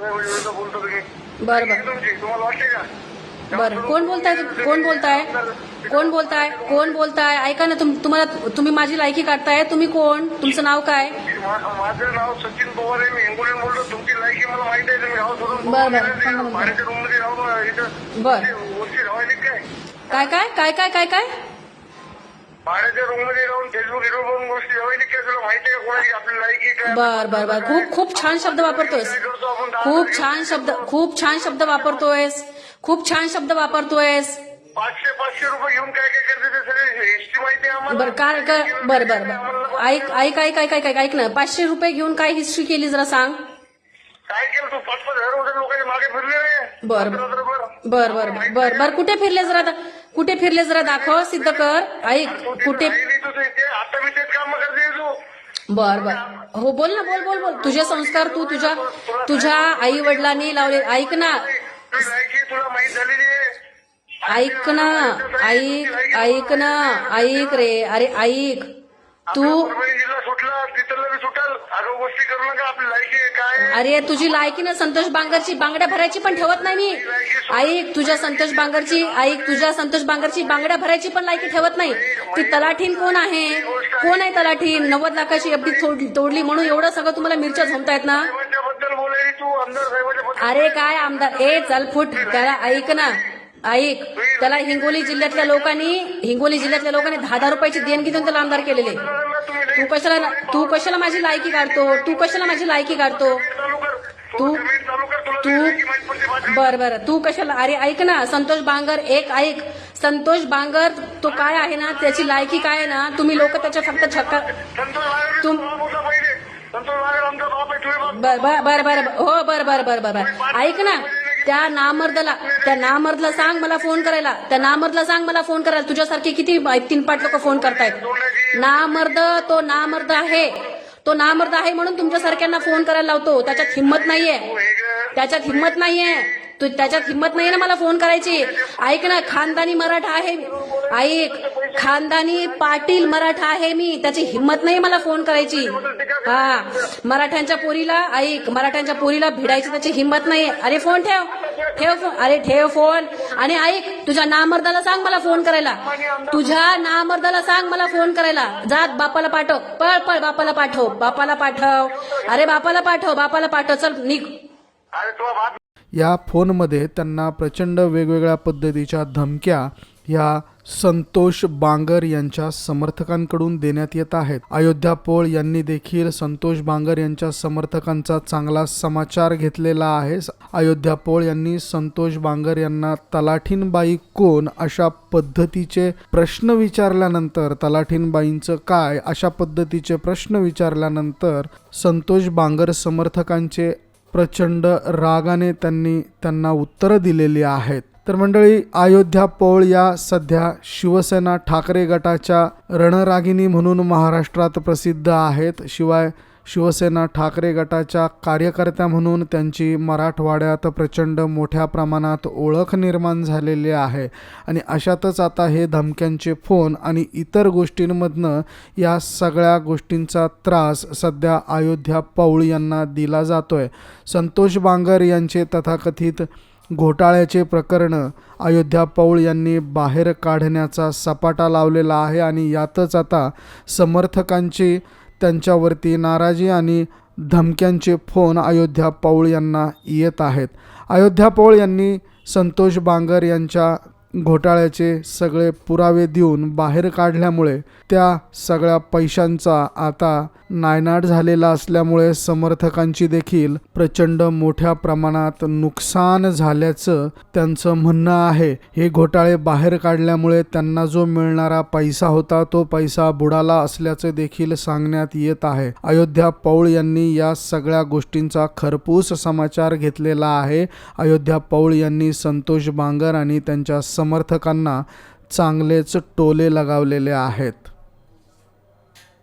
बोलतो बरं बरं. तुमची तुम्हाला वाटते का बरं. कोण बोलताय कोण बोलताय? कोण बोलताय? कोण बोलताय? ऐका ना तुम तुम्हाला तुम्ही माझी लायकी काढताय? तुम्ही कोण? तुमचं नाव काय? मा- माझं नाव सचिन पवार आहे. मी हिंगोलीहून बोलतो. तुमची लायकी मला माहिती आहे. तुम्ही गाव सोडून बरं, बरं. सांगा मला. भाड्याच्या रूम मध्ये राहून इथं बरं. वरती राहायला काय? काय काय काय काय काय काय? भाड्याच्या रूममध्ये राहून फेसबुक बघून गोष्टी राहायला काय तुला माहिती आहे कोणाची आपली लायकी काय बर बर बर. खूप खूप छान शब्द वापरतोयस. काय करतो आपण दहा खूप तारखेला? छान शब्द खूप छान शब्द वापरतोयस. खूप छान शब्द वापरतोयस. पाचशे पाचशे रुपये घेऊन काय काय करते ते सगळे हिस्ट्री माहिती आहे आम्हाला? बर काय काय बर बर बर. ऐक ऐक ऐक ऐक ऐक ऐक ऐक ना. पाचशे रुपये घेऊन काय हिस्ट्री केली जरा सांग. काय केलं तू? पाच पाच हजार रुपये लोकांच्या मागे फिरले रे. बर बर बर बर बर. कुठे फिरले जरा दा- कुठे फिरले जरा दाखव सिद्ध कर. ऐक कुठे आता मी तेच काम करते तू बर बर. हो बोल ना बोल बोल बोल. तुझे संस्कार तू तुझ्या तुझ्या आई वडिलांनी लावले. ऐक ना. तुला माहीत झालेली ऐक ना. ऐक ऐक ना. ऐक रे. अरे ऐक. तू परभणी जिल्हा सुटला तिथलं बी सुटल. अगं गोष्टी करू नका आपली लायकी आहे काय आहे? अरे तुझी लायकी ना संतोष बांगरची. बांगड्या भरायची पण ठेवत नाही मी. ऐक तुझ्या संतोष बांगरची ऐक तुझ्या संतोष बांगरची बांगड्या भरायची पण लायकी ठेवत नाही. ती तलाठीन कोण आहे? कोण आहे तलाठीन? नव्वद लाखाची एफडी तोड- तोडली म्हणून एवढं सगळं तुम्हाला मिरच्या झोमतायत ना? साहेबांच्या बद्दल बोलायची तू आमदार साहेबांच्या बद्दल अरे काय आमदार? ए चल फुट. त्याला ऐक ना. ऐक त्याला हिंगोली जिल्ह्यातल्या लोकांनी हिंगोली जिल्ह्यातल्या लोकांनी दहा दहा रुपयाची देणगी देऊन त्याला आमदार केलेले. तू कशाला तू कशाला माझी लायकी काढतो? तू कशाला माझी लायकी काढतो? तू- तू. बर बर. तू कशाला अरे ऐक ना संतोष बांगर एक ऐक. संतोष बांगर तो काय आहे ना त्याची लायकी काय आहे ना तुम्ही लोक त्याच्या फक्त छक्का तुम- बर बर बर बर बर. हो बर बर बर बर बर. ऐक ना त्या नामर्दला त्या नामर्दला सांग मला फोन करायला. त्या नामर्दला सांग मला फोन करायला. तुझ्यासारखे किती तीन पाच लोक फोन करतायत. नामर्द तो नामर्द आहे. तो नामर्द आहे म्हणून तुमच्यासारख्यांना फोन करायला लावतो. त्याच्यात हिंमत नाहीये. त्याच्यात हिंमत नाहीये. तू त्याच्यात हिंमत नाहीये ना मला फोन करायची. ऐक ना खानदानी मराठा आहे. ऐक खानदानी पाटील मराठा आहे मी. त्याची हिंमत नाही मला फोन करायची. हा. मराठ्यांच्या पोरीला ऐक मराठ्यांच्या पोरीला भिडायची त्याची हिंमत नाही अरे फोन ठेव. ठेव फोन. अरे ठेव फोन. आणि ऐक तुझ्या नामर्दाला सांग मला फोन करायला. तुझ्या नामर्दाला सांग मला फोन करायला. जात बापाला पाठव. पळ पळ बापाला पाठव. बापाला पाठव. अरे बापाला पाठव बापाला पाठव. चल निघ. अरे तुझा बाप या फोनमध्ये त्यांना प्रचंड वेगवेगळ्या पद्धतीच्या धमक्या ह्या संतोष बांगर यांच्या समर्थकांकडून देण्यात येत आहेत. अयोध्या पोळ यांनी देखील संतोष बांगर यांच्या समर्थकांचा चांगला समाचार घेतलेला आहे. अयोध्या पोळ यांनी संतोष बांगर यांना तलाठीनबाई कोण अशा पद्धतीचे प्रश्न विचारल्यानंतर तलाठीनबाईंचं काय अशा पद्धतीचे प्रश्न विचारल्यानंतर संतोष बांगर समर्थकांचे प्रचंड रागाने त्यांनी त्यांना उत्तरं दिलेली आहेत. तर मंडळी अयोध्या पौळ या सध्या शिवसेना ठाकरे गटाच्या रणरागिणी म्हणून महाराष्ट्रात प्रसिद्ध आहेत. शिवाय शिवसेना ठाकरे गटाच्या कार्यकर्त्या म्हणून त्यांची मराठवाड्यात प्रचंड मोठ्या प्रमाणात ओळख निर्माण झालेली आहे. आणि अशातच आता हे धमक्यांचे फोन आणि इतर गोष्टींमधनं या सगळ्या गोष्टींचा त्रास सध्या अयोध्या पौळ यांना दिला जातोय. संतोष बांगर यांचे तथाकथित घोटाळ्याचे प्रकरण अयोध्या पौळ यांनी बाहेर काढण्याचा सपाटा लावलेला आहे आणि यातच आता समर्थकांची त्यांच्यावरती नाराजी आणि धमक्यांचे फोन अयोध्या पौळ यांना येत आहेत. अयोध्या पौळ यांनी संतोष बांगर यांच्या घोटाळ्याचे सगळे पुरावे देऊन बाहेर काढल्यामुळे त्या सगळ्या पैशांचा आता नायनाट झालेला असल्यामुळे समर्थकांची देखील प्रचंड मोठ्या प्रमाणात नुकसान झाल्याचं त्यांचं म्हणणं आहे. हे घोटाळे बाहेर काढल्यामुळे त्यांना जो मिळणारा पैसा होता तो पैसा बुडाला असल्याचं देखील सांगण्यात येत आहे. अयोध्या पौळ यांनी या सगळ्या गोष्टींचा खरपूस समाचार घेतलेला आहे. अयोध्या पौळ यांनी संतोष बांगर आणि त्यांच्या समर्थकांना चांगलेच टोले लगावलेले आहेत.